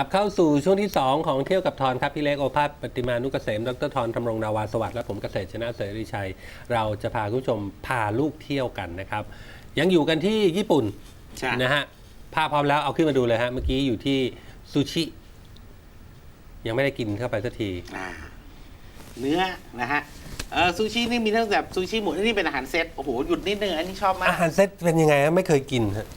กลับเข้าสู่ช่วงที่ 2 ของเที่ยวกับทอนครับพี่เล็กโอภาสปฏิมานุกเกษมดรทอนธำรงนาวาสวัสดิ์และผมเกษตรชนะเสรีชัย เราจะพาคุณผู้ชมพาลูกเที่ยวกันนะครับ ยังอยู่กันที่ญี่ปุ่นใช่นะฮะภาพพร้อมแล้วเอาขึ้นมาดูเลยฮะเมื่อกี้อยู่ที่ซูชิ ยังไม่ได้กินเข้าไปสักทีอ่าเนื้อนะฮะเออซูชินี่มีทั้งแบบซูชิหมูนี่เป็นอาหารเซตโอ้โหหยุดนิดนึงอันนี้ชอบมาอากหารเซตเป็นยังไงฮะไม่เคยกินฮะ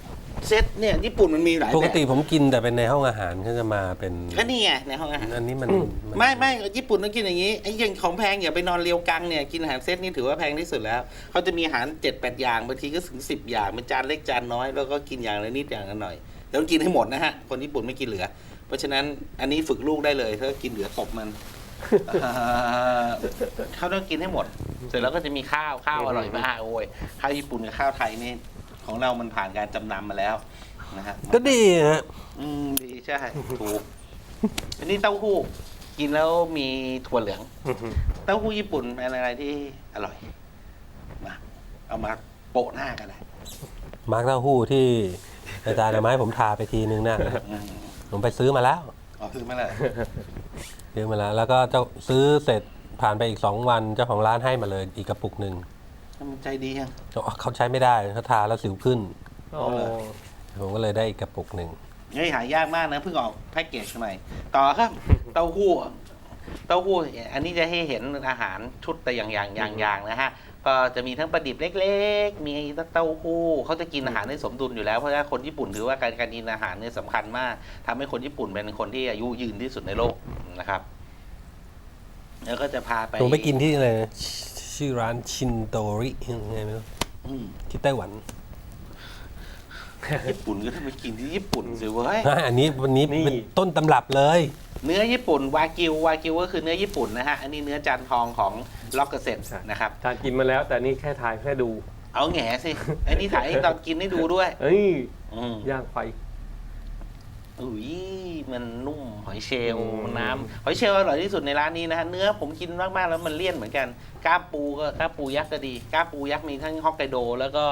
เซตเนี่ยญี่ปุ่นมันมีหลายปแบกบติผมกินแต่เป็นในห้องอาหารเขาจะมาเป็นก็นี่ไงในห้องอาหารอันนี้มันนไม่ไม่ญี่ปุ่นต้องกินอย่างนี้ไอ้อยังของแพงอย่าไปนอนเรียวกังเนี่ยกินอาหารเซตนี่ถือว่าแพงที่สุดแล้วเขาจะมีอาหารเจ็ดแปดอย่างบางทีก็ถึงสิบอย่างเป็นจานเล็กจานน้อยแล้วก็กินอย่างละนิดอย่างละหน่อยแล้วต้องกินให้หมดนะฮะคนญี่ปุ่นไม่กินเหลือ เพราะฉะนั้นอันนี้ฝึกลูกได้เลยถ้ากินเหลือตบมันเอ่อเขาต้องกินให้หมด เสร็จแล้วก็จะมีข้าวข้าวอร่อยมากโอ้ยข้าวญี่ปุ่นกับข้าวไทยนี่ ของเรามันผ่านการจำนำมาแล้วนะฮะก็ดีฮะอืมดีใช่ถูกอันนี้เต้าหู้กินแล้วมีถั่วเหลือง เต้าหู้ญี่ปุ่นเป็นอะไรที่อร่อยมาเอามาโปะหน้ากันได้มาร์กเต้าหู้ที่อาจารย์เอามาให้ผมทาไปทีนึงนะอืมผมไปซื้อมาแล้วอ๋อซื้อมาเลยซื้อมาแล้ว แล้วก็เจ้าซื้อเสร็จผ่านไปอีกสองวันเจ้าของร้านให้มาเลยอีกกระปุกหนึ่ง มันใจดียัง เขาใช้ไม่ได้เขาทาแล้วสิวขึ้นโอ้ผมก็เลยได้อีกกระปุกหนึ่ง เฮ้ยหายากมากนะเพิ่งออกแพ็กเกจใหม่ต่อครับ เต้าหู้เต้าหู้อันนี้จะให้เห็นอาหารชุดแต่อย่างอย่างอย่างอย่างนะฮะก็จะมีทั้งปลาดิบเล็ก ๆ มีเต้าหู้เขาจะกินอาหารให้สมดุลอยู่แล้วเพราะว่าคนญี่ปุ่นถือว่าการการกินอาหารเนี่ยสำคัญมากทำให้คนญี่ปุ่นเป็นคนที่อายุยืนที่สุดในโลกนะครับ แล้วก็จะพาไปผมไปกินที่อะไรนะช ชื่อร้านชินโตริยังไงไม่รู้อืมที่ไต้หวันญี่ปุ่นก็ต้องไปกินที่ญี่ปุ่นสิเว้ยอะอันนี้วันนี้นี่ เป็นต้นตำรับเลย เนื้อญี่ปุ่นวากิววากิวก็คือเนื้อญี่ปุ่นนะฮะ อันนี้เนื้อจานทองของล็อกเกอร์เซ็นนะครับ ทานกินมาแล้ว แต่นี่แค่ทายแค่ดูเอาแหง่สิ อันนี้ถ่ายให้ตอนกินให้ดูด้วย เอ้ยอืมย่างไฟ อุ้ยมันนุ่มหอยเชลล์อืม น้ำหอยเชลล์อร่อยที่สุดในร้านนี้นะฮะเนื้อผมกินมากๆแล้วมันเลี่ยนเหมือนกันกล้ามปูก็กล้ามปูยักษ์ก็ดีกล้ามปูยักษ์มีทั้งฮอกไกโด แล้วก็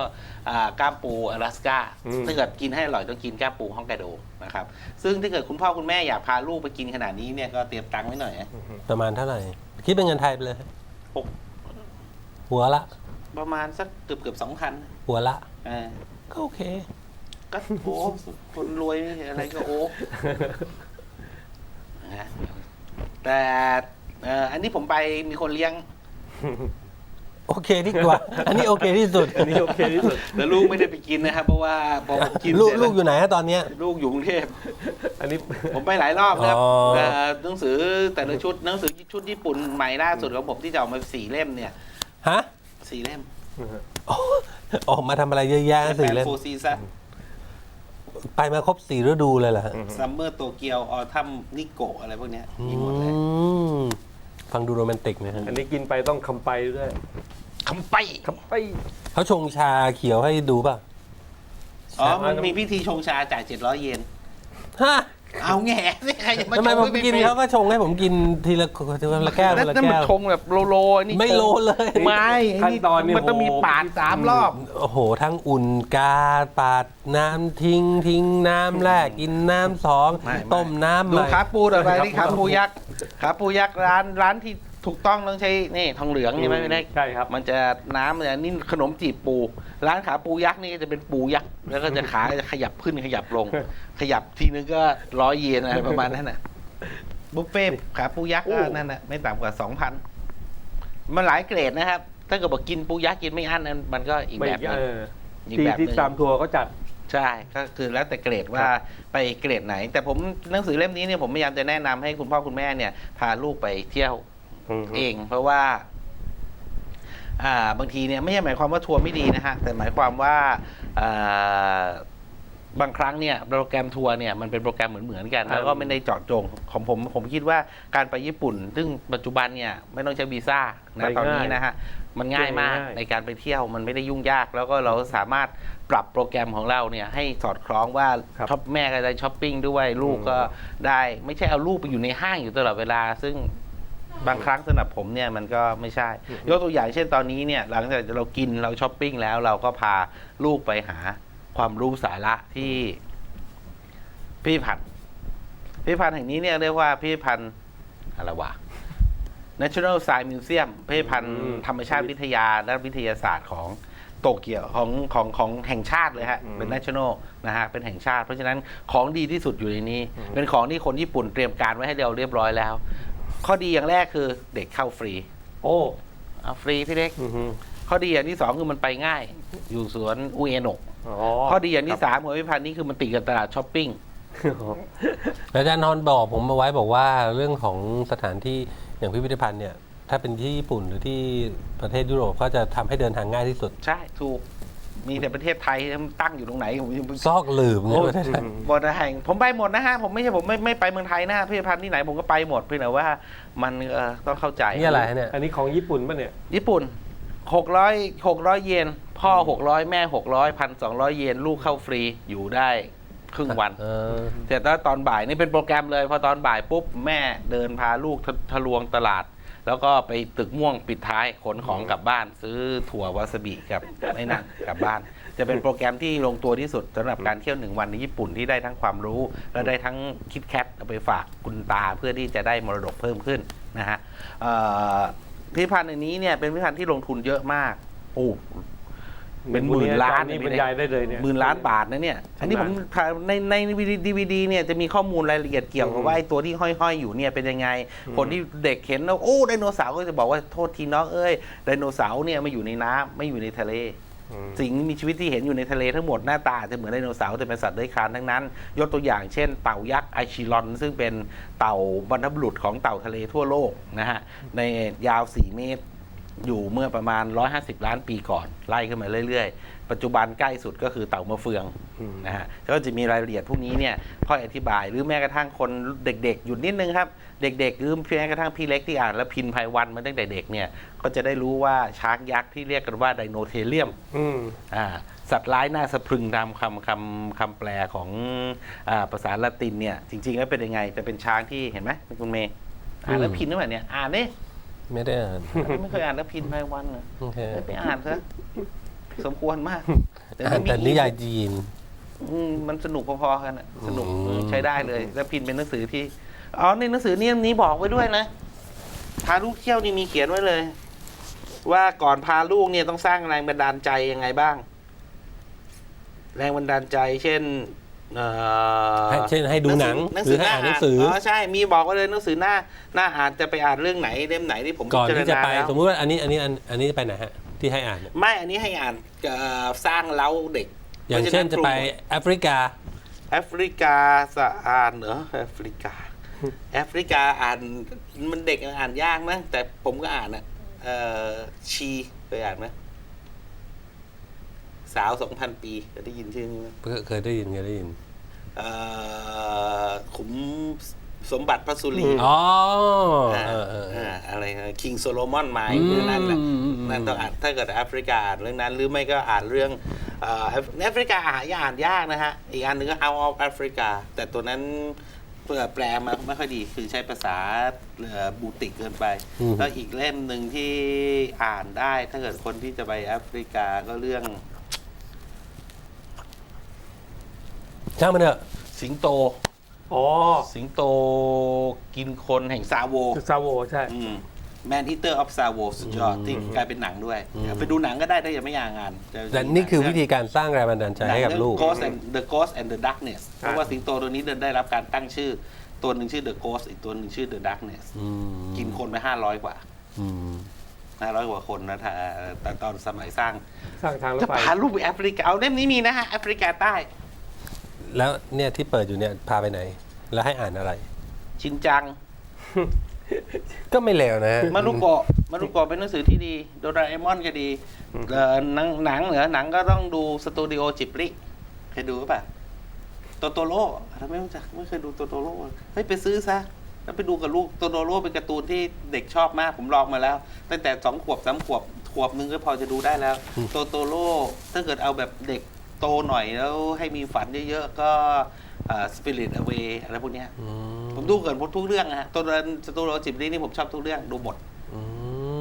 อ่ากล้ามปูอลาสก้าถ้าเกิดกินให้อร่อยต้องกินกล้ามปูฮอกไกโดนะครับซึ่งถ้าเกิดคุณพ่อคุณแม่อยากพาลูกไปกินขนาดนี้เนี่ยก็เตรียมตังค์ไว้หน่อยนะประมาณเท่าไหร่ คิดเป็นเงินไทยไปเลย หกหัวละ ประมาณสักเกือบเกือบสองพันหัวละ อ่าก็โอเค ก็โอ้คนรวยอะไรก็โอ้นะแต่เอ่ออันนี้ผมไปมีคนเลี้ยง โอเคดีกว่า อันนี้โอเคที่สุด อันนี้โอเคที่สุด แต่ลูกไม่ได้ไปกินนะครับ เพราะว่าพอผมกินลูกเสร็จลูกอยู่ไหนฮะตอนเนี้ย ลูกอยู่กรุงเทพ อันนี้ ผมไปหลายรอบครับอ๋อ เอ่อหนังสือแต่ละชุดหนังสือชุดญี่ปุ่นใหม่ล่าสุดของผมที่จะออกมาสี่เล่มเนี่ยฮะสี่เล่มออกมาทำอะไรเยอะแยะสี่เล่มโฟซีซั่น ไปมาครบสี่ฤดูเลยเหรอฮะซัมเมอร์โตเกียวออทัมนิโกะอะไรพวกเนี้ยอืมีหมดเลยมฟังดูโรแมนติกนะฮะอันนี้กินไปต้องคำไปด้วยคำไป คำไป เขาชงชาเขียวให้ดูป่ะ อ๋อ มันมีพิธีชงชาจ่ายเจ็ดร้อยเยนฮะ เอาแง่สิใครจะมาทำไมชงผมให้กินป็เขาก็ชงให้ผมกินทีละทีละแก้วทีแล้วละนั่นมัแก้นวชงแบบโลโลอันนี้ไม่โลเลย ไม่ขั้นตอนนี่มันต้องมีโห ปาดสามรอบ โอ้โห ทั้งอุ่นกาปาดน้ำทิ้งทิ้งน้ำแรกกินน้ำสองไม่ไม่ ต้มน้ำใหดูม่ขาปูต่อไปครับนี่ขาปูยักษ์ขาปูยักษ์ร้านร้านที่ถูกต้องต้องใช้นี่ทองเหลืองใช่ไหมพี่เล็กใช่ครับ มันจะน้ำมันจะนี่ขนมจีบปู ร้านขาปูยักษ์นี่ก็จะเป็นปูยักษ์แล้วก็จะขาจะขยับขึ้นขยับลง ขยับทีนึงก็ร้อยเยนอะไรประมาณนั้นน่ะบุฟเฟ่ต์ขาปูยักษ์ก็โอ้นั่นน่ะไม่ต่ำกว่าสองพันมันหลายเกรดนะครับ ถ้าเกิดบอกกินปูยักษ์กินไม่อั้นนั้นมันก็อีกไม่แบบหนึงเอออีกที่แบบหที่นึงตามทัวร์เขาจัดใช่ก็คือแล้วแต่เกรดว่าไปเกรดไหน แต่ผมหนังสือเล่มนี้เนี่ยผมพยายามจะแนะนำให้คุณพ่อคุณแม่เนี่ย พาลูกไปเที่ยวอืมเอง เพราะว่าอ่า บางทีเนี่ยไม่ใช่หมายความว่าทัวร์ไม่ดีนะฮะแต่หมายความว่าอ่าบางครั้งเนี่ยโปรแกรมทัวร์เนี่ยมันเป็นโปรแกรมเหมือนเหมือนๆกัน แล้วก็ไม่ได้เจาะจงของผมผมคิดว่าการไปญี่ปุ่น ซึ่งปัจจุบันเนี่ยไม่ต้องใช้วีซ่านะไปตอนนี้ง่ายนะฮะมันง่ายมากง่ายในการไปเที่ยวมันไม่ได้ยุ่งยาก แล้วก็เราสามารถปรับโปรแกรมของเราเนี่ยให้สอดคล้องว่าครับช็อปแม่ก็ได้ช้อปปิ้งด้วยลูกก็ได้ ไม่ใช่เอาลูกไปอยู่ในห้างอยู่ตลอดเวลา ซึ่ง บางครั้งสำหรับผมเนี่ยมันก็ไม่ใช่ ยกตัวอย่างเช่นตอนนี้เนี่ยหลังจากเรากินเราช้อปปิ้งแล้วเราก็พาลูกไปหาความรู้สาระที่พี่ผัดพิพิธภัณฑ์แห่งนี้เนี่ยเรียกว่าพิพิธภัณฑ์อะไรวะ National Science Museum พิพิธภัณฑ์อืมธรรมชาติวิทยาและวิทยาศาสตร์ของโตเกียวของของของแห่งชาติเลยฮะอืมเป็น national นะฮะ เป็นแห่งชาติ เพราะฉะนั้นของดีที่สุดอยู่ในนี้อืมเป็นของที่คนญี่ปุ่นเตรียมการไว้ให้เราเรียบร้อยแล้ว ข้อดีอย่างแรกคือเด็กเข้าฟรีโอ้เอาฟรีพี่เล็กอือฮึข้อดีอย่างที่สองคือมันไปง่าย อยู่สวนอุเอโนะอ๋อข้อดีอย่างที่สามของพิพิธภัณฑ์นี้คือมันติดกับตลาดช้อปปิ้งอาจารย์นอนบอกผมมาไว้บอกว่าเรื่องของสถานที่อย่างพิพิธภัณฑ์เนี่ย ถ้าเป็นที่ญี่ปุ่นหรือที่ประเทศยุโรปก็จะทำให้เดินทางง่ายที่สุด ใช่ ถูก มีแต่ประเทศไทยมันตั้งอยู่ตรงไหนผมยังซอกหลืบโอ้เนี่ยประเทศไทยหมดแห่งผมไปหมดนะฮะ ผมไม่ใช่ผมไม่ไม่ไปเมืองไทยนะพิพิธภัณฑ์ที่ไหนผมก็ไปหมดเพียงแต่ว่ามันเอ่อต้องเข้าใจนี่อะไรฮะเนี่ยอันนี้ของญี่ปุ่นป่ะเนี่ย ญี่ปุ่นหกร้อยหกร้อยเยนพ่อหกร้อยแม่หกร้อยพันสองร้อยเยนลูกเข้าฟรีอยู่ได้ครึ่งวันเออเสร็จแล้วตอนบ่ายนี่เป็นโปรแกรมเลย พอตอนบ่ายปุ๊บแม่เดินพาลูกทะทะลวงตลาด แล้วก็ไปตึกม่วงปิดท้ายขนของกลับบ้าน ซื้อถั่ววาซาบิกับไอ้นั่นกลับบ้าน จะเป็นโปรแกรมที่ลงตัวที่สุดสำหรับการเที่ยวหนึ่งวันในญี่ปุ่นที่ได้ทั้งความรู้ และได้ทั้งคิดแคทเอาไปฝากคุณตาเพื่อที่จะได้มรดกเพิ่มขึ้นนะฮะเอ่พิพิธภัณฑ์อันนี้เนี่ยเป็นพิพิธภัณฑ์ที่ลงทุนเยอะมากโอ้ เป็นหมื่นล้านนี่เยบรรยายได้เลยเนี่ยหมื่นล้านบาทนะเนี่ย อันนี้ผมถ่ายในในดีวีดีเนี่ยจะมีข้อมูลรายละเอียดเกี่ยวกับอืมว่าไอ้ตัวที่ห้อยๆอยู่เนี่ยเป็นยังไงอืมคนที่เด็กเห็นแล้วโอ้ไดโนเสาร์ก็จะบอกว่าโทษทีน้องเอ้ยไดโนเสาร์เนี่ยไม่อยู่ในน้ำไม่อยู่ในทะเลอืมสิ่งมีชีวิตที่เห็นอยู่ในทะเลทั้งหมดหน้าตาจะเหมือนไดโนเสาร์แต่เป็นสัตว์เลื้อยคลานทั้งนั้น ยกตัวอย่างเช่นเต่ายักษ์ไอชิลอน ซึ่งเป็นเต่าบรรพบุรุษของเต่าทะเลทั่วโลกนะฮะในยาว 4 เมตร อยู่เมื่อประมาณ 150 ล้านปีก่อน ไล่ขึ้นมาเรื่อยๆ ปัจจุบันใกล้สุดก็คือเต่ามะเฟืองอืมนะฮะก็จะมีรายละเอียดพวกนี้เนี่ยค่อยอธิบายหรือแม้กระทั่งคนเด็กๆ หยุดนิดนึงครับ เด็กๆหรือแม้กระทั่งพี่เล็กที่อ่านแล้วพินภัยวันมาตั้งแต่เด็กเนี่ยก็จะได้รู้ว่าช้างยักษ์ที่เรียกกันว่าไดโนเทเลียมอืมอ่าสัตว์ร้ายน่าสะพรึงตามคำคำคำแปลของอาภาษาละตินเนี่ยจริงๆแล้วเป็นยังไงจะเป็นช้างที่เห็นไหมคุณเมย์อ่านแล้วอืมพินหรือเปล่าเนี่ยอ่านนี่ ไม่ได้อ่านไม่เคยอ่านแล้วพินภัยวันเลยโอเคไปอ่านซะสมควรมากอ่านแต่นิยายจีนอืมมันสนุกพอๆกันอะสนุกอืมใช้ได้เลย แล้วพินเป็นหนังสือที่อ๋อในหนังสือเนี่ยนี้บอกไว้ด้วยนะพาลูกเที่ยวนี่มีเขียนไว้เลย ว่าก่อนพาลูกเนี่ยต้องสร้างแรงบันดาลใจยังไงบ้าง แรงบันดาลใจ เช่น เอ่อให้เช่นให้ดูหนังหนังหรืสืออให้หน้าอ่านหนัอ่านงสือ อ๋อใช่มีบอกไว้เลยหนังสือหน้าหน้าอ่านจะไปอ่านเรื่องไหนเล่มไหนที่ผมก่อนพิารที่จะณาไปแล้วสมมุติว่าอันนี้อันนี้อันอันนี้ไปไหนฮะที่ให้อ่านเนี่ยไม่อันนี้ให้อ่านเอ่อสร้างเล้าเด็กอย่างเช่นจะไปแอฟริกา แอฟริกาสะอ่านเหรอแอฟริกา แอฟริกาอ่านมันเด็กอ่านยากนะแต่ผมก็อ่านอะเอ่อชีเคยอ่านไหม สาวสองพันปีเคยได้ยินชื่อนี้ไหมเคยได้ยินเคยได้ยินเอ่อขุมสมบัติพระสุรีอืมอ๋ออ่าเออเออเอออ่าอะไรคิงโซโลมอนไมอืมเรื่องนั้นแหละอืมอืมนั่นต้องอ่านถ้าเกิดแอฟริกาอ่านเรื่องนั้นหรือไม่ก็อ่านเรื่องเอ่อแอฟแอฟริกาอ่านอ่านยากนะฮะ อีกอันหนึ่งก็ Out of Africa แต่ตัวนั้นเพื่อแปลมาไม่ค่อยดี คือใช้ภาษาเอ่อบูติกเกินไปอืมแล้วอีกเล่มหนึ่งที่อ่านได้ ถ้าเกิดคนที่จะไปแอฟริกาก็เรื่อง ช่างมันเถอะสิงโต อ๋อสิงโตกินคนแห่งซาโวซาโวใช่ แมนอีเตอร์ออฟซาโวสุดยอดอืมที่กลายเป็นหนังด้วยอืมไปดูหนังก็ได้ถ้ายังไม่อยากงานจะแต่นี่คือวิธีการสร้างแรงบันดาลใจให้กับลูกหนังเรื่อง Ghost and the Ghost and the Darkness เพราะว่าสิงโตตัวนี้ได้รับการตั้งชื่อ ตัวหนึ่งชื่อ The Ghost อีกตัวหนึ่งชื่อ The Darkness อืมกินคนไปห้าร้อยกว่าอืมห้าร้อยกว่าคนนะถ้าแต่ตอนสมัยสร้างสร้างทางรถจะไฟพาลูกไปแอฟริกาเอาเล่มนี้มีนะฮะแอฟริกาใต้ แล้วเนี่ยที่เปิดอยู่เนี่ยพาไปไหน แล้วให้อ่านอะไร ชินจัง ก็ไม่เลวนะฮะ มารุโกะมารุโกะเป็นหนังสือที่ดี โดราเอมอนก็ดีเอ่อหนังหนังเหนือหนังก็ต้องดูสตูดิโอจิบลิเคยดูป่ะโตโตโร่ทำไมไม่รู้จักไม่เคยดูโตโตโร่เฮ้ยไปซื้อซะแล้วไปดูกับลูกโตโตโร่เป็นการ์ตูนที่เด็กชอบมากผมลองมาแล้ว ตั้งแต่สองขวบสามขวบขวบหนึงก็พอจะดูได้แล้วโตโตโร่ถ้าเกิดเอาแบบเด็ก โตหน่อยแล้วให้มีฝันเยอะๆ ก็สปิริตอเวอะไรพวกเนี้ยอืผมดูเกินหมดทุกเรื่องนะฮะตัวเรนสตูดิโอจิบลินี่ผมชอบทุกเรื่องดูหมดอื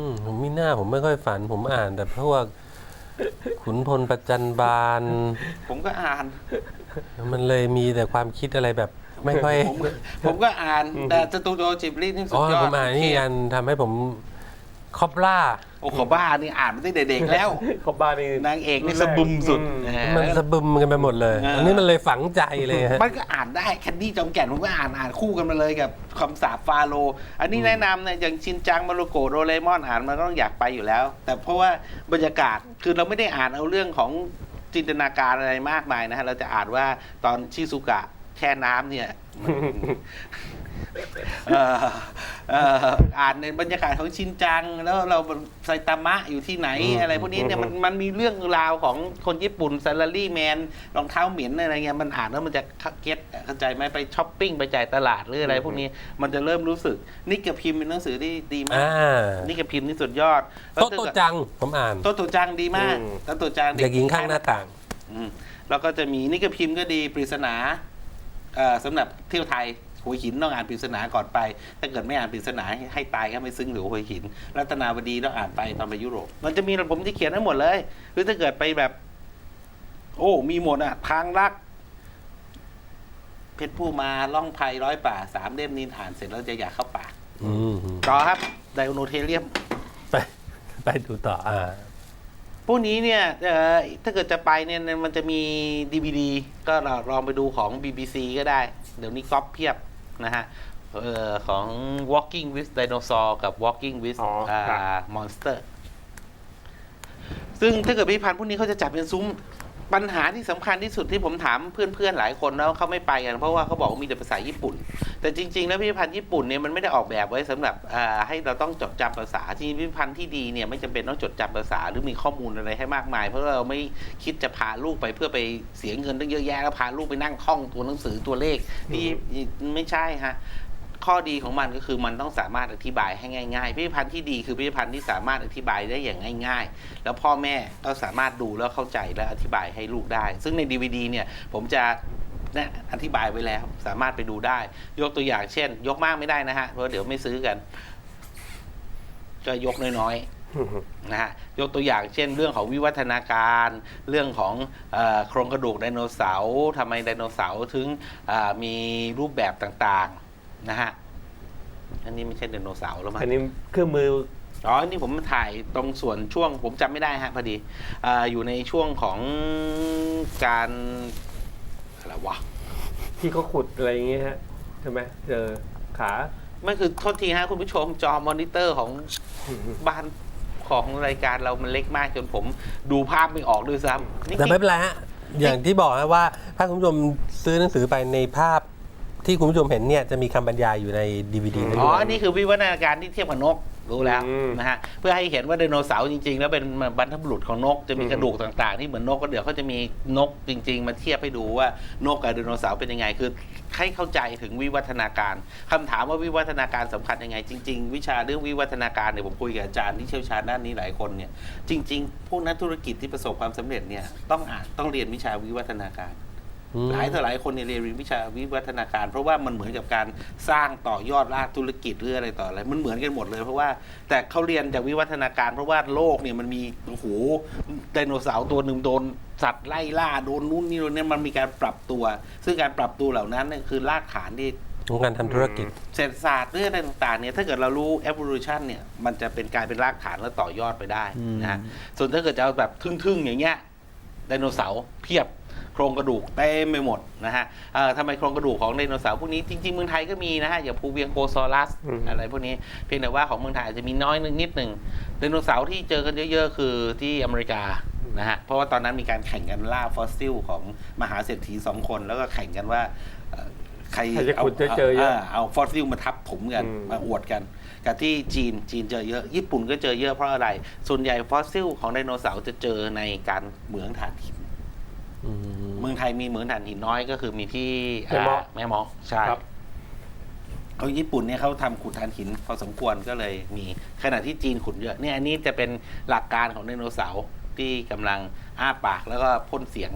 มผมมีหน้าผมไม่ค่อยฝัน ผมอ่านแต่พวกขุนพลประจันบาน ผมก็อ่าน มันเลยมีแต่ความคิดอะไรแบบไม่ค่อย ผมผมก็อ่านแต่สตูดิโอจิบลินี่สุอ๋ดอยอผดมอ่านนี่อันทำให้ผม คอบล่าโอ้โหบ้านี่อ่านมาตั้งแต่เด็กแล้ว ขอบบ้านนี่นางเอกนี่สะบึมสุดอืมนะฮะ มันสะบึมกันไปหมดเลย เอออั อันนี้มันเลยฝังใจเลยฮะ มันก็อ่านได้แคนดี้จอมแก่นผมก็อ่านอ่านคู่กันมาเลยกับคำสาปฟาโรห์อันนี้แนะนำเนี่ยอย่างชินจังมารุโกะโดเรมอนอ่านมันก็ต้องอยากไปอยู่แล้ว แต่เพราะว่าบรรยากาศคือเราไม่ได้อ่านเอาเรื่องของจินตนาการอะไรมากมายนะฮะเราจะอ่านว่าตอนชิซุกะแช่น้ำเนี่ย เอ่อเอ่ออ่านในบรรยากาศของชินจัง แล้วเราไซตามะอยู่ที่ไหนอืมอะไรพวกนี้เนี่ยมันมันมีเรื่องราวของคนญี่ปุ่นซาลารี่แมนรองเท้าเหม็นอะไรเงี้ยมันอ่านแล้วมันจะเก็ตเข้าใจไหมไปช้อปปิ้งไปจ่ายตลาดหรืออะไรพวกนี้มันจะเริ่มรู้สึกนี่กับพิมพ์เป็นหนังสือที่ดีมาอ่กานี่กับพิมพ์นี่สุดยอดโตโตจังผมอ่านโตโตจังดีมากอืม โตโตจังเด็กหญิงข้างหน้าต่าง อืมแล้วก็จะมีนี่กับพิมพ์ก็ดีปริศนาเอ่อสำหรับเที่ยวไทย หัวหินต้องอ่านปริศนาก่อนไป ถ้าเกิดไม่อ่านปริศนาให้ให้ตายก็ไม่ซึ้งหรือหัวหิน รัตนาวดีต้องอ่านไปตอนไปยุโรป มันจะมีผมที่เขียนทั้งหมดเลย หรือถ้าเกิดไปแบบ โอ้ มีหมดอะ ทางรัก เพชรผู้มาล่องไพร้อยป่าสามเล่มนี้อ่านเสร็จแล้วจะอยากเข้าป่าอืมต่อครับไดโอโนเทเรียม ไปไปดูต่ออ่าพวกนี้เนี่ยเอ่อถ้าเกิดจะไปเนี่ยมันจะมีดีวดีก็ลองไปดูของ BBC ก็ได้ เดี๋ยวนี้ก๊อปเพียบ นะฮะเอ่อของ Walking with Dinosaur กับ Walking with อ๋อครับอ่า Monster ซึ่งถ้าเกิดพิพิธภัณฑ์พวกนี้เขาจะจัดเป็นซุ้ม ปัญหาที่สำคัญที่สุดที่ผมถามเพื่อนๆหลายคนแล้วเขาไม่ไปกันเพราะว่าเขาบอกว่ามีแต่ภาษาญี่ปุ่น แต่จริง ๆ แล้วพิพิธภัณฑ์ญี่ปุ่นเนี่ยมันไม่ได้ออกแบบไว้สำหรับให้เราต้องจดจำภาษาจริงพิพิธภัณฑ์ที่ดีเนี่ยไม่จำเป็นต้องจดจำภาษาหรือมีข้อมูลอะไรให้มากมาย เพราะเราไม่คิดจะพาลูกไปเพื่อไปเสียเงินตั้งเยอะแยะแล้วพาลูกไปนั่งท่องตัวหนังสือตัวเลขนี่ไม่ใช่ฮะ ข้อดีของมันก็คือมันต้องสามารถอธิบายให้ง่ายๆพิพิธภัณฑ์ที่ดีคือพิพิธภัณฑ์ที่สามารถอธิบายได้อย่างง่าย ๆ แล้วพ่อแม่ก็สามารถดูแล้วเข้าใจและอธิบายให้ลูกได้ ซึ่งใน DVD เนี่ยผมจะนี่ยอธิบายไว้แล้วสามารถไปดูได้ ยกตัวอย่างเช่น ยกมากไม่ได้นะฮะเพราะเดี๋ยวไม่ซื้อกันก็ยกน้อยๆนะฮะยกตัวอย่างเช่น เรื่องของวิวัฒนาการ เรื่องของโครงกระดูกไดโนเสาร์ทำไมไดโนเสาร์ถึงมีรูปแบบต่างๆ นะฮะ อันนี้ไม่ใช่ไดโนเสาร์แล้วมั้งอันนี้เครื่องมือ อ๋ออันนี้ผมถ่ายตรงส่วนช่วง ผมจำไม่ได้ฮะพอดีเอออยู่ในช่วงของการอะไรวะ ที่เขาขุดอะไรอย่างเงี้ยฮะใช่ไหมเจอขา ไม่คือโทษทีฮะคุณผู้ชมจอมอนิเตอร์ของบ้านของรายการเรามันเล็กมากจนผมดูภาพไม่ออกด้วยซ้ำนี่แต่ไม่เป็นไรฮะอย่างที่บอกนะว่า ถ้าคุณผู้ชมซื้อหนังสือไปในภาพ ที่คุณผู้ชมเห็นเนี่ยจะมีคำบรรยายอยู่ในดีวดีนั้นอ๋ด้อวยอันนี้คือวิวัฒนาการที่เทียบกับนกรู้แล้วอืมนะฮะเพื่อให้เห็นว่าไดโนเสาร์จริงๆ แล้วเป็นบรรพบุรุษของนกจะมีอืม กระดูกต่างๆ ที่เหมือนนกก็เดี๋ยวเขาจะมีนกจริง ๆ มาเทียบให้ดูว่านกกับไดโนเสาร์เป็นยังไง คือให้เข้าใจถึงวิวัฒนาการคำถามว่าวิวัฒนาการสำคัญยังไง จริง ๆ วิชาเรื่องวิวัฒนาการเนี่ยผมคุยกับอาจารย์ที่เชี่ยวชาญด้านนี้หลายคนเนี่ยจริง ๆ พวกนักธุรกิจที่ประสบความสำเร็จเนี่ยต้องอ่านต้องเรียนวิชาวิวัฒนาการอืม หลายต่อหลายคนเนี่ยเรียนวิชาวิวัฒนาการ เพราะว่ามันเหมือนกับการสร้างต่อยอดรากธุรกิจหรืออะไรต่ออะไร มันเหมือนกันหมดเลย เพราะว่าแต่เขาเรียนจากวิวัฒนาการ เพราะว่าโลกเนี่ยมันมีโอ้โหไดโนเสาร์ตัวหนึ่งโดนสัตว์ไล่ล่าโดนนู่นนี่โดนนี่มันมีการปรับตัว ซึ่งการปรับตัวเหล่านั้นเนี่ยคือรากฐานที่ของการทำธุรกิจเศรษฐศาสตร์เรื่องอะไรต่างๆเนี่ยถ้าเกิดเรารู้ evolution เนี่ยมันจะเป็นกลายเป็นรากฐานแล้วต่อยอดไปได้นะฮะส่วนถ้าเกิดจะเอาแบบทึ่งๆอย่างเงี้ยไดโนเสาร์เพียบโครงกระดูกเต็มไปหมดนะฮะเอ่อทำไมโครงกระดูกของไดโนเสาร์พวกนี้จริงๆเมืองไทยก็มีนะฮะอย่างภูเวียงโกซอรัสอืมอะไรพวกนี้เพียงแต่ว่าของเมืองไทยอาจจะมีน้อยนิดหนึ่งไดโนเสาร์ที่เจอกันเยอะๆ คือที่อเมริกานะฮะเพราะว่าตอนนั้นมีการแข่งกันล่าฟอสซิลของมหาเศรษฐีสองคน แล้วก็แข่งกันว่าเอ่อใครใครจะขุดจะเจอเยอะเอาฟอสซิลมาทับถมกันอืมมาอวดกันกับที่จีนจีนเจอเยอะ ญี่ปุ่นก็เจอเยอะเพราะอะไร ส่วนใหญ่ฟอสซิลของไดโนเสาร์จะเจอในการเหมืองถ่านหิน อืม เมืองไทยมีเหมืองถ่านหินน้อยก็คือมีที่แม่เมาะอ่าแม่เมาะใช่ครับ เขาญี่ปุ่นเนี่ยเขาทำขุดถ่านหินพอสมควรก็เลยมีขณะที่จีนขุดเยอะเนี่ยอันนี้จะเป็นหลักการของไดโนเสาร์ที่กำลังอ้าปากแล้วก็พ่นเสียง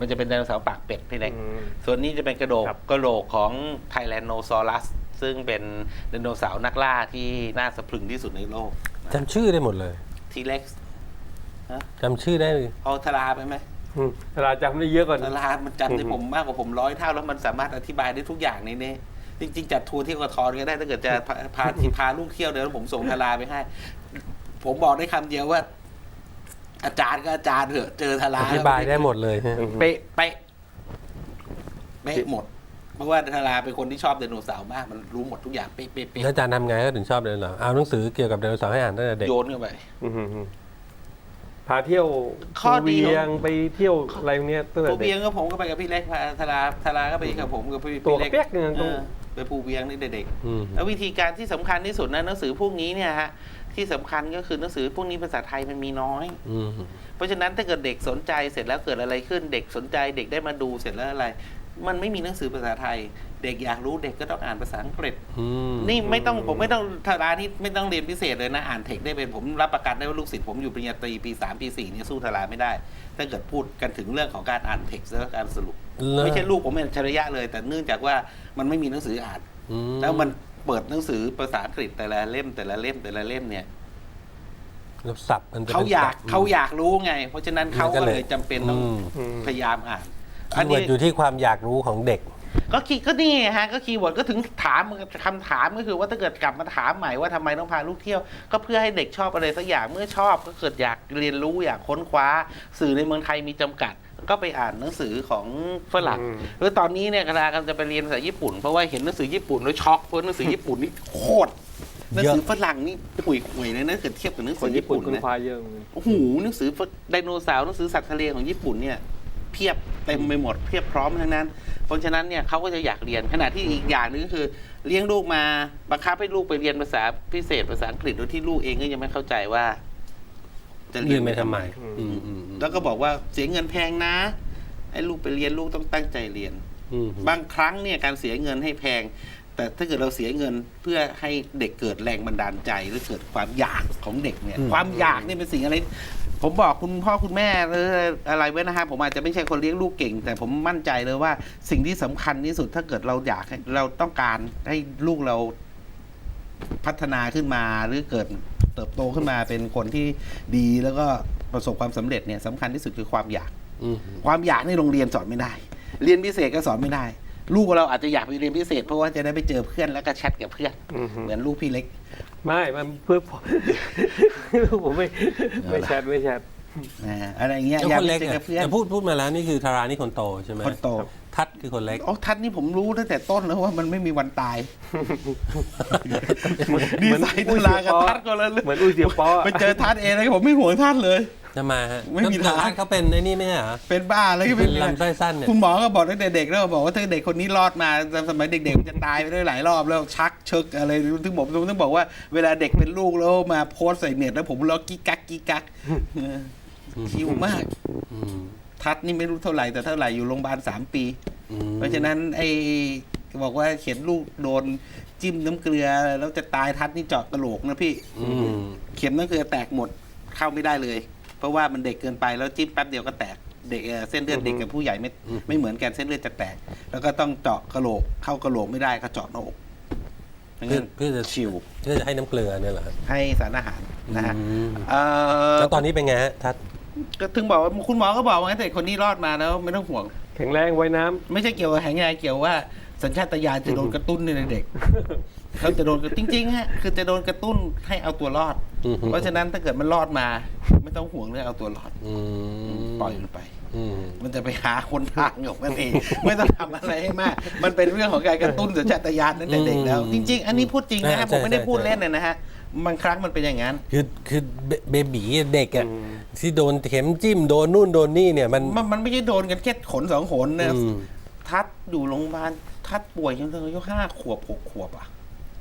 มันจะเป็นไดโนเสาร์ปากเป็ดพี่เล็ก อืม ส่วนนี้จะเป็นกระโหลกครับ กระโหลกของไทแลนโนซอรัส ซึ่งเป็นไดโนเสาร์นักล่าที่น่าสะพรึงที่สุดในโลกจำชื่อได้หมดเลยทีเล็กซ์จำชื่อได้เลยเอาทาราไปไหม อืมเวลาจำได้เยอะกว่าดารามันจำได้ผมมากกว่าผมร้อยเท่าแล้วมันสามารถอธิบายได้ทุกอย่างในนี้จริงๆจัดทัวร์เที่ยวกระทอนก็ได้ถ้าเกิดจะพาพาพาลูกเที่ยวเดี๋ยวผมส่งดาราไปให้ ผมบอกได้คำเดียวว่า อาจารย์ก็อาจารย์เถอะเจอทาราอธิบายได้หมดเลยฮะเป๊ะเป๊ะเป๊ะหมด เพราะว่าทาราเป็นคนที่ชอบไดโนเสาร์มากมันรู้หมดทุกอย่างเป๊ะเป๊ะเป๊ะแล้วอาจารย์ทำไงก็ถึงชอบเลยเหรอเอาหนังสือเกี่ยวกับไดโนเสาร์ให้อ่านตั้งแต่เด็กโยนเข้าไปอืมอืมอืม พาเที่ยวข้อดีภูเวียงไปเที่ยวอะไรพวกเนี้ยตั้งแต่ภูเด็เวียก งก็ผมก็ไปกับพี่เล็กพาทาราทาราก็ไปกับผมกับพี่ตัวพี่เล็กเปียกเนี่ยตรงเออไปภูเวียงนี่เด็กๆอืมแล้ววิธีการที่สำคัญที่สุดนะหนังสือพวกนี้เนี่ยฮะที่สำคัญก็คือหนังสือพวกนี้ภาษาไทยมันมีน้อย อืมเพราะฉะนั้นถ้าเกิดเด็กสนใจเสร็จแล้วเกิดอะไรขึ้น เด็กสนใจเด็กได้มาดูเสร็จแล้วอะไร มันไม่มีหนังสือภาษาไทย เด็กอยากรู้เด็กก็ต้องอ่านภาษาอังกฤษอืมนี่ไม่ต้องผมไม่ต้องทารานี่ไม่ต้องเรียนพิเศษเลยนะ อ่านเทคได้เป็นผมรับประกันได้ว่าลูกศิษย์ผมอยู่ปริญญาตรีปีสามปีสี่เนี่ยสู้ทาราไม่ได้ ถ้าเกิดพูดกันถึงเรื่องของการอ่านเทคและการสรุป ไม่ใช่ลูกผมเป็นอัจฉริยะเลย แต่เนื่องจากว่ามันไม่มีหนังสืออ่านอืแล้วมันเปิดหนังสือภาษาอังกฤษแต่ละเล่มแต่ละเล่มแต่ละเล่มเนี่ยแล้วสับมันจะเขาป็นอยากสับเขาอยากรู้ไง เพราะฉะนั้นเขาก็เลยจำเป็นต้องอืมอืมพยายามอ่านคีย์เวิร์ดอยู่ที่ความอยากรู้ของเด็ก ก็คีย์ก็นี่ไงฮะก็คีย์เวิร์ดก็ถึงถามคำถามก็คือว่าถ้าเกิดกลับมาถามใหม่ว่าทำไมต้องพาลูกเที่ยว ก็เพื่อให้เด็กชอบอะไรสักอย่างเมื่อชอบก็เกิดอยากเรียนรู้อยากค้นคว้า สื่อในเมืองไทยมีจำกัด ก็ไปอ่านหนังสือของฝรั่งอืมแล้วตอนนี้เนี่ยกำลังจะไปเรียนภาษาญี่ปุ่นเพราะว่าเห็นหนังสือญี่ปุ่นแล้วช็อกเพราะหนังสือญี่ปุ่นนี่โคตรหนังสือฝรั่งนี่ห่วยห่วยๆเลยนะถ้าเกิดเทียบกับหนังคสืนอญี่ญี่ปุ่นปุ่นคุณนะพาเยอะเหมือนกันโอ้โหหนังสือไดโนเสาร์หนังสือสัตว์ทะเลของญี่ปุ่นเนี่ย เพียบเต็มไปหมดเพียบพร้อมทั้งนั้น เพราะฉะนั้นเนี่ยเขาก็จะอยากเรียนขณะที่อีกอย่างหนึงก็คือ เลี้ยงลูกมาบังคับให้ลูกไปเรียนภาษาพิเศษภาษาอังกฤษโดยที่ลูกเองก็ยังไม่เข้าใจว่า จะเรียนไปทำไมอืมอืมแล้วก็บอกว่าเสียเงินแพงนะให้ลูกไปเรียนลูกต้องตั้งใจเรียน อืมบางครั้งเนี่ยการเสียเงินให้แพง แต่ถ้าเกิดเราเสียเงินเพื่อให้เด็กเกิดแรงบันดาลใจหรือเกิดความอยากของเด็กเนี่ย ความอยากเนี่ยเป็นสิ่งอะไร ผมบอกคุณพ่อคุณแม่หรืออะไรไว้นะฮะผมอาจจะไม่ใช่คนเลี้ยงลูกเก่ง แต่ผมมั่นใจเลยว่าสิ่งที่สำคัญที่สุดถ้าเกิดเราอยากเราต้องการให้ลูกเราพัฒนาขึ้นมาหรือเกิดเติบโตขึ้นมาเป็นคนที่ดีแล้วก็ประสบความสำเร็จเนี่ยสำคัญที่สุดคือความอยาก ความอยากในโรงเรียนสอนไม่ได้ เรียนพิเศษก็สอนไม่ได้ ลูกเราอาจจะอยากไปเรียนพิเศษ เพราะว่าจะได้ไปเจอเพื่อนแล้วก็แชทกับเพื่อน อืมเหมือนลูกพี่เล็ก ไม่มันเพื่อผมไม่ไม่แชทไม่แชท นะอะไรเงี้ยแล้วอยากคนไปเล็กเจออะกับเพื่อนจะพูดพูดมาแล้วนี่คือทารานี่คนโตใช่ไหมคนโต ทัดคือคนเล็กโอ้ทัดนี่ผมรู้ตั้งแต่ต้นแล้วว่ามันไม่มีวันตายดีไซน์ตุลากับทัดก็แล้วเหมือนอุ้ยเสียป๊ออะไปเจอทัดเองแล้วผมไม่ห่วงทัดเลยจะมาฮะไม่มีก็ทางทัดเขาเป็นไอ้นี่ไม่ใช่เหรอเป็นบ้าแล้วก็เป็เป็นนลำไส้สั้นเนี่ยคุณหมอก็บอกตั้งแต่เด็กแล้วบอกว่าถ้าเด็กคนนี้รอดมาสมัยเด็กๆมันจะตายไปได้หลายรอบแล้วชักเชิกอะไรถึงผมถึงบอกว่าเวลาเด็กเป็นลูกแล้วมาโพสต์ใส่เน็ตแล้วผมร้องกิ๊กกักกิ๊กกักเออคิวมาก อืมทัดนี่ไม่รู้เท่าไหร่แต่เท่าไหร่อยู่โรงพยาบาลสามปีอืมเพราะฉะนั้นไอ้บอกว่าเขียนลูกโดนจิ้มน้ำเกลือแล้วจะตายทัดนี่เจาะกระโหลกนะพี่อืมเข็มน้ำเกลือแตกหมดเข้าไม่ได้เลย เพราะว่ามันเด็กเกินไปแล้วจิ้มแป๊บเดียวก็แตกเด็กเอ่อเส้นเลือดเด็กกับผู้ใหญ่ไม่ไม่เหมือนกันเส้นเลือดจะแตก แล้วก็ต้องเจาะกระโหลกเข้ากระโหลกไม่ได้ก็เจาะหน้าอกไม่เพื่องั้นเพื่อจะชิวเพื่อจะให้น้ำเกลือเนี่ยเหรอให้สารอาหารนะฮะอืมเอ่อแล้วตอนนี้เป็นไงฮะทัด ก็ถึงบอกว่าคุณหมอก็บอกว่าแต่คนนี้รอดมาแล้วไม่ต้องห่วง แข็งแรงไว้น้ำไม่ใช่เกี่ยวกับแหงยายเกี่ยวว่าสัญชาตญาณจะโดนกระตุ้นในเด็กเขาจะโดนกระจริงๆฮะคือจะโดนกระตุ้นให้เอาตัวรอดอืมเพราะฉะนั้นถ้าเกิดมันรอดมา ไม่ต้องห่วงเรื่องเอาตัวรอดอืมปล่อยมันไปอืมมันจะไปหาคนทางของมันเองไม่ต้องทำอะไรให้มาก มันเป็นเรื่องของการกระตุ้นสัญชาตญาณตั้งแต่เด็กแล้ว จริง ๆ อันนี้พูดจริงนะฮะผมไม่ได้พูดเล่นเลยนะฮะ บางครั้งมันเป็นอย่างนั้น คือคือเบเบบีเด็กอะอืมที่โดนเข็มจิ้มโดนนู่นโดนนี่เนี่ยมันมันมันไม่ใช่โดนกันแค่ขนสองขนนะอืมทัดอยู่โรงพยาบาลทัดป่วยจนอายุห้าขวบหกขวบอะ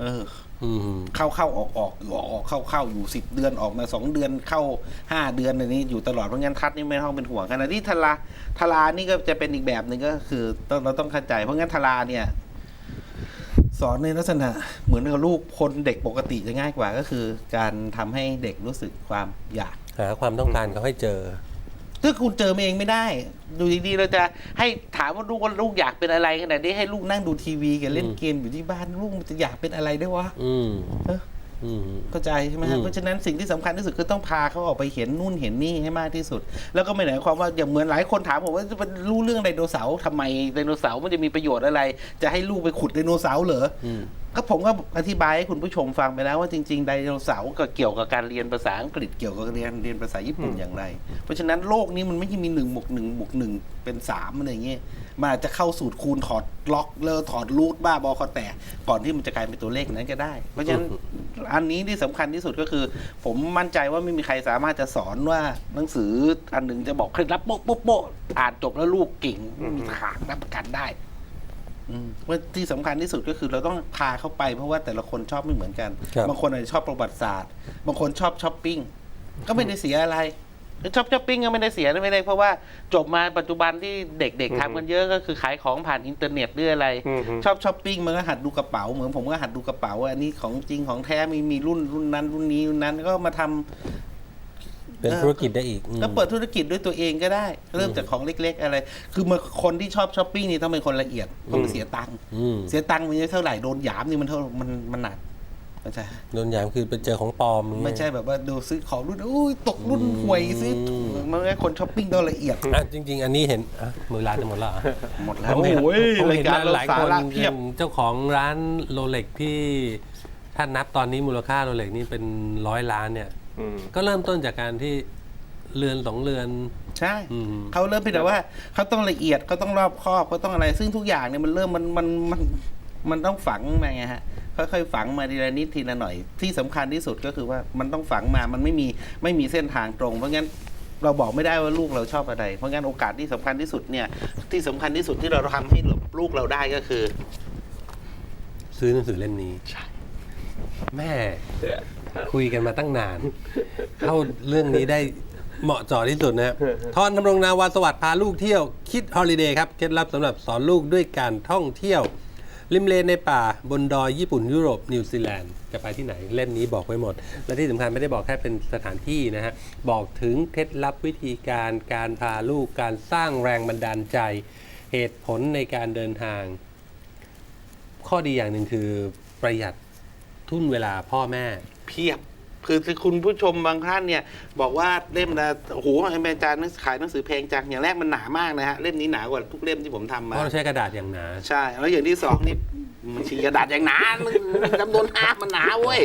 เอออืมเข้าเข้าออกออกออกออกเข้าเข้าอยู่สิบเดือนออกมาสองเดือนเข้าห้าเดือนอันนี้อยู่ตลอดเพราะงั้นทัดนี่ไม่ต้องเป็นห่วงขณะที่ทาราทารานี่ก็จะเป็นอีกแบบหนึ่งก็คือต้องเราต้องเข้าใจเพราะงั้นทาราเนี่ย สอนในลักษณะเหมือนกับลูกคนเด็กปกติจะง่ายกว่าก็คือ การทำให้เด็กรู้สึกความอยากหาความต้องการเขาให้เจอถ้าคุณเจอมาเองไม่ได้ ดูดีๆเราจะให้ถามว่าลูกว่าลูกอยากเป็นอะไรขนาดนี้ให้ลูกนั่งดูทีวีกับเล่นอืมเกมอยู่ที่บ้านลูกมันจะอยากเป็นอะไรได้วะอืม เอออืมเข้าใจใช่ไหมอืฮะมเพราะฉะนั้นสิ่งที่สำคัญที่สุดคือต้องพาเขาออกไปเห็นนู่นเห็นนี่ให้มากที่สุด แล้วก็ไม่หมายความว่าอย่างเหมือนหลายคนถามผมว่าจะไปรู้เรื่องไดโนเสาร์ทำไมไดโนเสาร์มันจะมีประโยชน์อะไร จะให้ลูกไปขุดไดโนเสาร์เหรออืมก็ผมก็อธิบายให้คุณผู้ชมฟังไปแล้วว่าจริงๆไดโนเสาร์ก็เกี่ยวกับการเรียนภาษาอังกฤษเกี่ยวกับเรียนเรียนภาษาญี่ปุ่นอย่างไร เพราะฉะนั้นโลกนี้มันไม่ใช่มีหนึ่งบวกหนึ่งบวกหนึ่งเป็นสามอะไรอย่างเงี้ย มันอาจจะเข้าสูตรคูณถอดล็อกเลอถอดรูทบ้าบอคอแตกก่อนที่มันจะกลายเป็นตัวเลขนั้นก็ได้ เพราะฉะนั้นอันนี้ที่สำคัญที่สุดก็คือ ผมมั่นใจว่าไม่มีใครสามารถจะสอนว่าหนังสืออันหนึ่งจะบอกเคล็ดลับโป๊ะโป๊ะโป๊ะอ่านจบแล้วลูกเก่งไม่มีทางรับประกันได้อืมว่าที่สำคัญที่สุดก็คือเราต้องพาเข้าไปเพราะว่าแต่ละคนชอบไม่เหมือนกันครับบางคนอาจจะชอบประวัติศาสตร์ บางคนชอบช้อปปิ้งก็ไม่ได้เสียอะไร ชอบช้อปปิ้งก็ไม่ได้เสียไม่ได้เพราะว่าจบมาปัจจุบันที่เด็กๆทำกันเยอะก็คือขายของผ่านอินเทอร์เน็ตหรืออะไรอืมฮึชอบช้อปปิ้งมันก็หัดดูกระเป๋าเหมือนผมก็หัดดูกระเป๋าว่าอันนี้ของจริงของแท้มีมีรุ่นรุ่นนั้นรุ่นนี้รุ่นนั้นก็มาทำเป็นธุรกิจได้อีกอืมก็เปิดธุรกิจด้วยตัวเองก็ได้ เริ่มจากของเล็ก ๆ อะไร คือมาคนที่ชอบช้อปปิ้งนี่ต้องเป็นคนละเอียดเพราะมันเสียตังค์อืมเสียตังค์มันเยอะเท่าไหร่โดนหยามนี่มันเท่ามันมันหนัก ไม่ใช่โดนยามคือไปเจอของปลอมอย่างเงี้ยไม่ใช่แบบว่าดูซื้อของรุ่นอุ้ยตกรุ่นห่วยซื้อถูกมันไม่ใช่คนช้อปปิ้งต้องละเอียด อะจริง ๆ อันนี้เห็นอะมือร้านจะหมดแล้วเหรอหมดแล้วผมเห็นโอ้ยผมรายเห็นการเราหลายสาคนระเพียบอย่างเจ้าของร้านโรเล็กที่ถ้านับตอนนี้มูลค่าโรเล็กนี่เป็นร้อยล้านเนี่ย อืม ก็เริ่มต้นจากการที่เรือนสองเรือน ใช่อืม เขาเริ่มเป็นแต่ว่าเขาต้องละเอียดเขาต้องรอบคอบเขาต้องอะไร ซึ่งทุกอย่างเนี่ยมันเริ่มมันมันมันมันต้องฝังมาไงฮะ ค่อยๆฝังมาทีละนิดทีละหน่อย ที่สำคัญที่สุดก็คือว่ามันต้องฝังมามันไม่มีไม่มีเส้นทางตรง เพราะงั้นเราบอกไม่ได้ว่าลูกเราชอบอะไร เพราะงั้นโอกาสที่สำคัญที่สุดเนี่ยที่สำคัญที่สุดที่เราทำให้ลูกเราได้ก็คือ ซื้อหนังสือเล่มนี้แม่คุยกันมาตั้งนาน เข้าเรื่องนี้ได้เหมาะเจาะที่สุดนะครับทอนทำรงนาวาสวัสดิ์พาลูกเที่ยว คิดฮอลิเดย์ครับ เคล็ดลับสำหรับสอนลูกด้วยการท่องเที่ยว ริมเลนในป่าบนดอยญี่ปุ่นยุโรปนิวซีแลนด์จะไปที่ไหนเล่มนี้บอกไว้หมด และที่สำคัญไม่ได้บอกแค่เป็นสถานที่นะฮะบอกถึงเคล็ดลับวิธีการการพาลูกการสร้างแรงบันดาลใจ เหตุผลในการเดินทาง ข้อดีอย่างหนึ่งคือประหยัดทุนเวลาพ่อแม่เพียบ คือคือคุณผู้ชมบางท่านเนี่ยบอกว่าเล่มละโอ้โหอาจารย์ขายหนังสือแพงจังอย่างแรกมันหนามากนะฮะเล่มนี้หนากว่าทุกเล่มที่ผมทำเพมาราะเราใช้กระดาษอย่างหนาใช่แล้วอย่างที่สองนี่มันฉีกกระดาษอย่างหนามันจำนวนห้ามันหนาเว้ย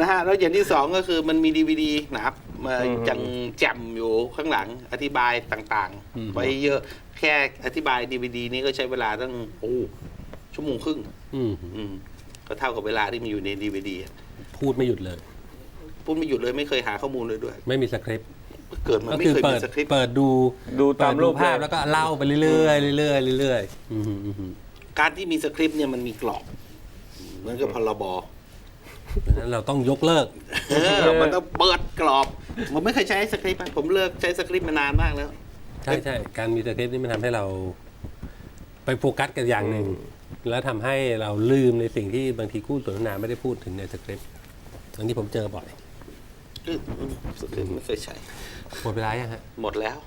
นะฮะแล้วอย่างที่สองก็คือมันมีดีวดีหนามาอืมจังแจ่มอยู่ข้างหลังอธิบายต่างอืมๆไว้เยอะแค่อธิบายดีวดีนี้ก็ใช้เวลาตั้งโอ้ชั่วโมงครึ่งอืมอืมก็เท่ากับเวลาที่มันอยู่ในดีวดีพูดไม่หยุดเลย พูดไม่หยุดเลยไม่เคยหาข้อมูลเลยด้วย ไม่มีสคริปต์เกิดมาก็ไม่คือเคยเปิมีดสคริปต์เปิดดูดูตามเปิดรูปภาพเลยแล้วก็เล่าไปเรื่อยๆเรื่อยๆเรื่อยๆอืมอืมอืมการที่มีสคริปต์เนี่ยมันมีกรอบเหมือนกับพรบดังนั้นเราต้องยกเลิก เออมันต้องเปิดกรอบ ผมไม่เคยใช้สคริปต์อะผมเลิกใช้สคริปต์มานานมากแล้ว ใช่ใช่การมีสคริปต์นี่มันทำให้เรา ไปโฟกัสกับอย่างหนึ่ง แล้วทำให้เราลืมในสิ่งที่บางทีคู่สนทนาไม่ได้พูดถึงในสคริปต์อันนี้ผมเจอบ่อยอืมอืม สคริปต์ไม่เคยใช้ หมดเวลายังฮะหมดแล้ว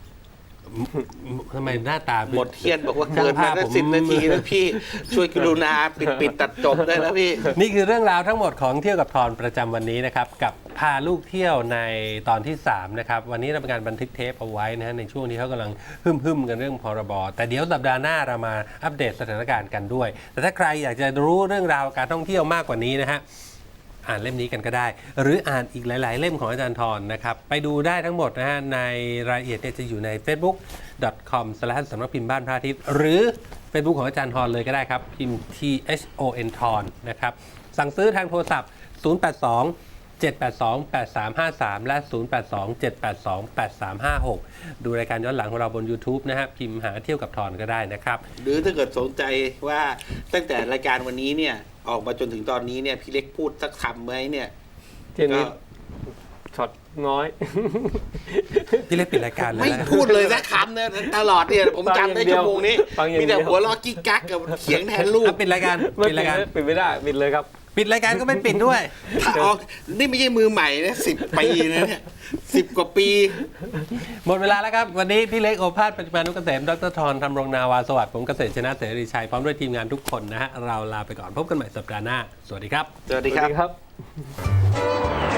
ทำไมหน้าตาเป็นหมดเทียนบอกว่าเกินมาช่างภาพได้ผมสิบนาทีแล้วพี่ ช่วยกรุณาปิดปิดตัดจบได้แล้วพี่ นี่คือเรื่องราวทั้งหมดของเที่ยวกับทอนประจำวันนี้นะครับ กับพาลูกเที่ยวในตอนที่ 3 นะครับ วันนี้เราเป็นการบันทึกเทปเอาไว้นะฮะในช่วงที่เขากำลังฮึ่มๆกันเรื่องพรบแต่เดี๋ยวสัปดาห์หน้าเรามาอัปเดตสถานการณ์กันด้วย แต่ถ้าใครอยากจะรู้เรื่องราวการท่องเที่ยวมากกว่านี้นะฮะ อ่านเล่มนี้กันก็ได้ หรืออ่านอีกหลาย ๆ เล่มของอาจารย์ทรนะครับ ไปดูได้ทั้งหมดนะฮะในรายละเอียดเนี่ยจะอยู่ใน facebook.com สสำนักพิมพ์บ้านพระอาทิตย์ หรือ Facebook ของอาจารย์ทรเลยก็ได้ครับ พิมพ์ t h o n ทรนะครับ สั่งซื้อทางโทรศัพท์ 082 782 8353 และ 082 782 8356 ดูรายการย้อนหลังของเราบน YouTube นะฮะพิมพ์หาเที่ยวกับทรก็ได้นะครับ หรือถ้าเกิดสนใจว่าตั้งแต่รายการวันนี้เนี่ย ออกมาจนถึงตอนนี้เนี่ยพี่เล็กพูดสักคำไหมเนี่ยเที่ยงก็นี้ช็อตน้อย พี่เล็กปิดรายการเลยไม่นะพูดเลยสักคำเนี่ยตลอดเนี่ยผมจำได้ชั่วโมงนี้ ฟังอย่างเดียวมีแต่หัวล้อกิ๊กกักกับเขียงแทนลูก อะปิดรายการไม่ปิดรายการ ปิดไม่ได้ปิดเลยครับ ปิดรายการก็ไม่ปิดด้วย ถ้าออกนี่ไม่ใช่มือใหม่นะสิบปีนะเนี่ยสิบกว่าปี หมดเวลาแล้วครับ วันนี้พี่เล็กโอภาสปฏิมานุกเกษมดรธรธรรมรงนาวาสวัสดิ์ผมเกษตรชนะเสรีชัยพร้อมด้วยทีมงานทุกคนนะฮะเราลาไปก่อนพบกันใหม่สัปดาห์หน้า สวัสดีครับ สวัสดีสวัสครับดีครับ